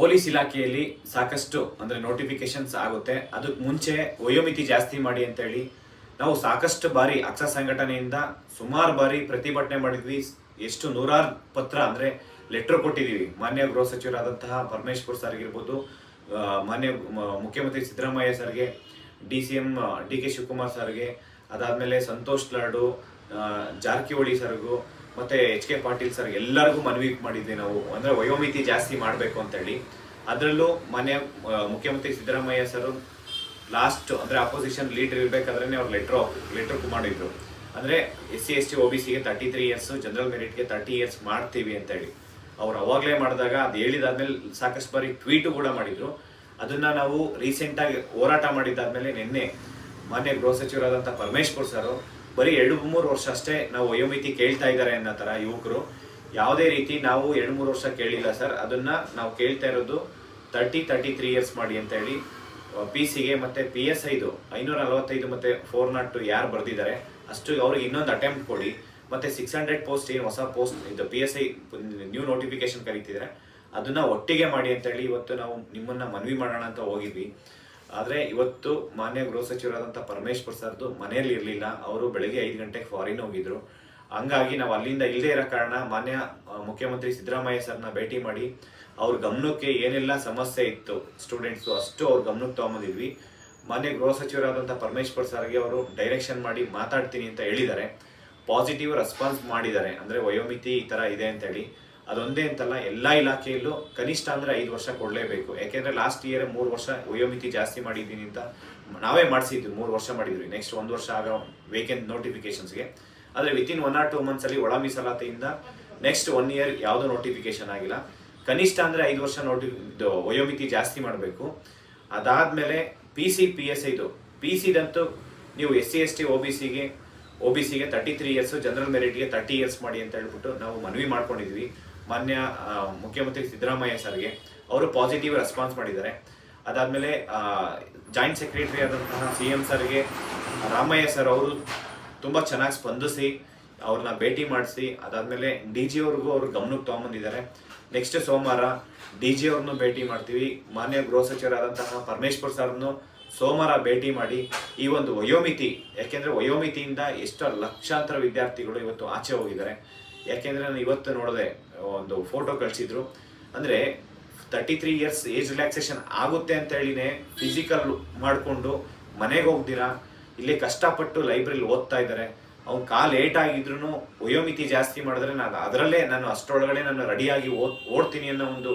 Police ಇಲಾಖೆಯಲ್ಲಿ ಸಾಕಷ್ಟು, ಅಂದ್ರೆ ನೋಟಿಫಿಕೇಶನ್ಸ್ ಆಗುತ್ತೆ. ಅದಕ್ಕೆ ಮುಂಚೆ ವಯೋಮಿತಿ ಜಾಸ್ತಿ ಮಾಡಿ ಅಂತ ಹೇಳಿ ನಾವು ಸಾಕಷ್ಟು ಬಾರಿ ಅಕ್ಷ ಸಂಘಟನೆಯಿಂದ ಸುಮಾರು ಬಾರಿ ಪ್ರತಿಭಟನೆ ಮಾಡಿದ್ವಿ. ಎಷ್ಟು ನೂರಾರು ಪತ್ರ, ಅಂದ್ರೆ ಲೆಟರ್ ಕೊಟ್ಟಿದೀವಿ ಮಾನ್ಯ ಗೃಹ ಸಚಿವರಾದಂತಹ ಪರಮೇಶ್ವರ್ ಸರ್ ಆಗಿರ್ಬೋದು ಮಾನ್ಯ ಮುಖ್ಯಮಂತ್ರಿ ಸಿದ್ದರಾಮಯ್ಯ ಸರ್ಗೆ D C M D K Shivakumar ಸರ್ಗೆ ಅದಾದಮೇಲೆ ಸಂತೋಷ್ ಲಾಡು ಜಾರಕಿಹೊಳಿ ಸರ್ಗೂ ಮತ್ತೆ ಎಚ್ ಕೆ ಪಾಟೀಲ್ ಸರ್ ಎಲ್ಲರಿಗೂ ಮನವಿ ಮಾಡಿದ್ವಿ ನಾವು. ಅಂದ್ರೆ ವಯೋಮಿತಿ ಜಾಸ್ತಿ ಮಾಡಬೇಕು ಅಂತ ಹೇಳಿ ಅದರಲ್ಲೂ ಮನೆ ಮುಖ್ಯಮಂತ್ರಿ ಸಿದ್ದರಾಮಯ್ಯ ಸರ್ ಲಾಸ್ಟ್ ಅಂದ್ರೆ ಅಪೋಸಿಷನ್ ಲೀಡರ್ ಇರಬೇಕಾದ್ರೆ ಅವ್ರು ಲೆಟ್ರ್ ಲೆಟರ್ ಮಾಡಿದ್ರು. ಅಂದ್ರೆ S C, S T O B ಸಿಗೆ ತರ್ಟಿ ತ್ರೀ ಇಯರ್ಸ್ ಜನರಲ್ ಮೆರಿಟ್ಗೆ ತರ್ಟಿ ಇಯರ್ಸ್ ಮಾಡ್ತೀವಿ ಅಂತ ಹೇಳಿ ಅವ್ರು ಅವಾಗಲೇ ಮಾಡಿದಾಗ, ಅದು ಹೇಳಿದಾದ್ಮೇಲೆ ಸಾಕಷ್ಟು ಬಾರಿ ಟ್ವೀಟು ಕೂಡ ಮಾಡಿದ್ರು. ಅದನ್ನ ನಾವು ರೀಸೆಂಟ್ ಆಗಿ ಹೋರಾಟ ಮಾಡಿದ್ದಾದ್ಮೇಲೆ ನಿನ್ನೆ ಮಾನ್ಯ ಗೃಹ ಸಚಿವರಾದಂಥ ಪರಮೇಶ್ವರ್ ಸರ್ ಬರೀ ಎರಡು ಮೂರು ವರ್ಷ ಅಷ್ಟೇ ನಾವು ವಯೋಮಿತಿ ಕೇಳ್ತಾ ಇದ್ದಾರೆ ಅನ್ನೋ ಥರ ಯುವಕರು. ಯಾವುದೇ ರೀತಿ ನಾವು ಎರಡು ಮೂರು ವರ್ಷ ಕೇಳಿಲ್ಲ ಸರ್. ಅದನ್ನ ನಾವು ಕೇಳ್ತಾ ಇರೋದು ತರ್ಟಿ ತರ್ಟಿ ತ್ರೀ ಇಯರ್ಸ್ ಮಾಡಿ ಅಂತ ಹೇಳಿ ಪಿ ಸಿಗೆ ಮತ್ತೆ ಪಿ ಎಸ್ ಐದು ಐನೂರ ನಲವತ್ತೈದು ಮತ್ತೆ ಫೋರ್ ನಾಟ್ ಟು ಯಾರು ಬರೆದಿದ್ದಾರೆ, ಅಷ್ಟು ಅವ್ರಿಗೆ ಇನ್ನೊಂದು ಅಟೆಂಪ್ಟ್ ಕೊಡಿ. ಮತ್ತೆ ಸಿಕ್ಸ್ ಹಂಡ್ರೆಡ್ ಪೋಸ್ಟ್ ಏನು ಹೊಸ ಪೋಸ್ಟ್ ಇದು P S I new notification ಕರೀತಿದ್ದಾರೆ, ಅದನ್ನ ಒಟ್ಟಿಗೆ ಮಾಡಿ ಅಂತ ಹೇಳಿ ಇವತ್ತು ನಾವು ನಿಮ್ಮನ್ನ ಮನವಿ ಮಾಡೋಣ ಅಂತ ಹೋಗಿದ್ವಿ. ಆದ್ರೆ ಇವತ್ತು ಮಾನ್ಯ ಗೃಹ ಸಚಿವರಾದಂಥ ಪರಮೇಶ್ವರ್ ಸರ್ದು ಮನೆಯಲ್ಲಿ ಇರಲಿಲ್ಲ. ಅವರು ಬೆಳಗ್ಗೆ ಐದು ಗಂಟೆಗೆ ಫಾರಿನ್ ಹೋಗಿದ್ರು. ಹಂಗಾಗಿ ನಾವು ಅಲ್ಲಿಂದ ಇಲ್ಲದೆ ಇರೋ ಕಾರಣ ಮಾನ್ಯ ಮುಖ್ಯಮಂತ್ರಿ ಸಿದ್ದರಾಮಯ್ಯ ಸರ್ನ ಭೇಟಿ ಮಾಡಿ ಅವ್ರ ಗಮನಕ್ಕೆ ಏನೆಲ್ಲ ಸಮಸ್ಯೆ ಇತ್ತು ಸ್ಟೂಡೆಂಟ್ಸ್ ಅಷ್ಟು ಅವ್ರ ಗಮನಕ್ಕೆ ತಗೊಂಬಂದಿದ್ವಿ. ಮಾನ್ಯ ಗೃಹ ಸಚಿವರಾದಂಥ ಪರಮೇಶ್ವರ್ ಸರ್ಗೆ ಅವರು ಡೈರೆಕ್ಷನ್ ಮಾಡಿ ಮಾತಾಡ್ತೀನಿ ಅಂತ ಹೇಳಿದ್ದಾರೆ. ಪಾಸಿಟಿವ್ ರೆಸ್ಪಾನ್ಸ್ ಮಾಡಿದ್ದಾರೆ. ಅಂದ್ರೆ ವಯೋಮಿತಿ ಈ ಥರ ಇದೆ ಅಂತ ಹೇಳಿ. ಅದೊಂದೇ ಅಂತಲ್ಲ, ಎಲ್ಲಾ ಇಲಾಖೆಯಲ್ಲೂ ಕನಿಷ್ಠ ಅಂದ್ರೆ ಐದು ವರ್ಷ ಕೊಡಲೇಬೇಕು. ಯಾಕೆಂದ್ರೆ ಲಾಸ್ಟ್ ಇಯರ್ ಮೂರು ವರ್ಷ ವಯೋಮಿತಿ ಜಾಸ್ತಿ ಮಾಡಿದ್ದೀನಿ ಅಂತ ನಾವೇ ಮಾಡಿಸಿದ್ವಿ, ಮೂರು ವರ್ಷ ಮಾಡಿದ್ವಿ. ನೆಕ್ಸ್ಟ್ ಒಂದು ವರ್ಷ ಆಗ vacant ನೋಟಿಫಿಕೇಶನ್ಸ್ಗೆ with within one or two months ಅಲ್ಲಿ ಒಳ ಮೀಸಲಾತಿಯಿಂದ ನೆಕ್ಸ್ಟ್ ಒನ್ ಇಯರ್ ಯಾವುದೋ ನೋಟಿಫಿಕೇಶನ್ ಆಗಿಲ್ಲ. ಕನಿಷ್ಠ ಅಂದ್ರೆ ಐದು ವರ್ಷ ನೋಟಿ ವಯೋಮಿತಿ ಜಾಸ್ತಿ ಮಾಡಬೇಕು. ಅದಾದಮೇಲೆ ಪಿ ಸಿ ಪಿ ಎಸ್ ಇದು ಪಿ ಸಿದಂತೂ ನೀವು S C S T O B ಸಿಗೆ ಒ ಬಿ ಸಿಗೆ ತರ್ಟಿ ತ್ರೀ ಇಯರ್ಸ್ ಜನರಲ್ ಮೆರಿಟ್ಗೆ ತರ್ಟಿ ಇಯರ್ಸ್ ಮಾಡಿ ಅಂತ ಹೇಳ್ಬಿಟ್ಟು ನಾವು ಮನವಿ ಮಾಡ್ಕೊಂಡಿದ್ವಿ. ಮಾನ್ಯ ಮುಖ್ಯಮಂತ್ರಿ ಸಿದ್ದರಾಮಯ್ಯ ಸರ್ಗೆ ಅವರು ಪಾಸಿಟಿವ್ ರೆಸ್ಪಾನ್ಸ್ ಮಾಡಿದ್ದಾರೆ. ಅದಾದಮೇಲೆ ಜಾಯಿಂಟ್ ಸೆಕ್ರೆಟರಿ ಆದಂತಹ ಸಿ ಎಂ ಸರ್ಗೆ ರಾಮಯ್ಯ ಸರ್ ಅವರು ತುಂಬಾ ಚೆನ್ನಾಗಿ ಸ್ಪಂದಿಸಿ, ಅವ್ರನ್ನ ಭೇಟಿ ಮಾಡಿಸಿ, ಅದಾದಮೇಲೆ ಡಿ ಜಿ ಅವ್ರಿಗೂ ಅವ್ರ ಗಮನಕ್ಕೆ ತಗೊಂಬಂದಿದ್ದಾರೆ. ನೆಕ್ಸ್ಟ್ ಸೋಮವಾರ ಡಿ ಜಿ ಅವ್ರನ್ನೂ ಭೇಟಿ ಮಾಡ್ತೀವಿ. ಮಾನ್ಯ ಗೃಹ ಸಚಿವರಾದಂತಹ ಪರಮೇಶ್ವರ್ ಸರ್ನು ಸೋಮವಾರ ಭೇಟಿ ಮಾಡಿ ಈ ಒಂದು ವಯೋಮಿತಿ, ಯಾಕೆಂದ್ರೆ ವಯೋಮಿತಿಯಿಂದ ಎಷ್ಟೋ ಲಕ್ಷಾಂತರ ವಿದ್ಯಾರ್ಥಿಗಳು ಇವತ್ತು ಆಚೆ ಹೋಗಿದ್ದಾರೆ. ಯಾಕೆಂದ್ರೆ ನಾನು ಇವತ್ತು ನೋಡಿದೆ ಒಂದು ಫೋಟೋ ಕಳಿಸಿದ್ರು. ಅಂದ್ರೆ thirty three years age relaxation ಆಗುತ್ತೆ ಅಂತ ಹೇಳಿನೇ ಫಿಸಿಕಲ್ ಮಾಡಿಕೊಂಡು ಮನೆಗೆ ಹೋಗ್ದಿರಾ? ಇಲ್ಲಿ ಕಷ್ಟಪಟ್ಟು ಲೈಬ್ರರಿಲಿ ಓದ್ತಾ ಇದ್ದಾರೆ ಅವ್ನು ಕಾಲು ಲೇಟ್ ಆಗಿದ್ರು ವಯೋಮಿತಿ ಜಾಸ್ತಿ ಮಾಡಿದ್ರೆ ನಾನು ಅದರಲ್ಲೇ ನಾನು ಅಷ್ಟರೊಳಗಡೆ ನಾನು ರೆಡಿಯಾಗಿ ಓದ್ ಓಡ್ತೀನಿ ಅನ್ನೋ ಒಂದು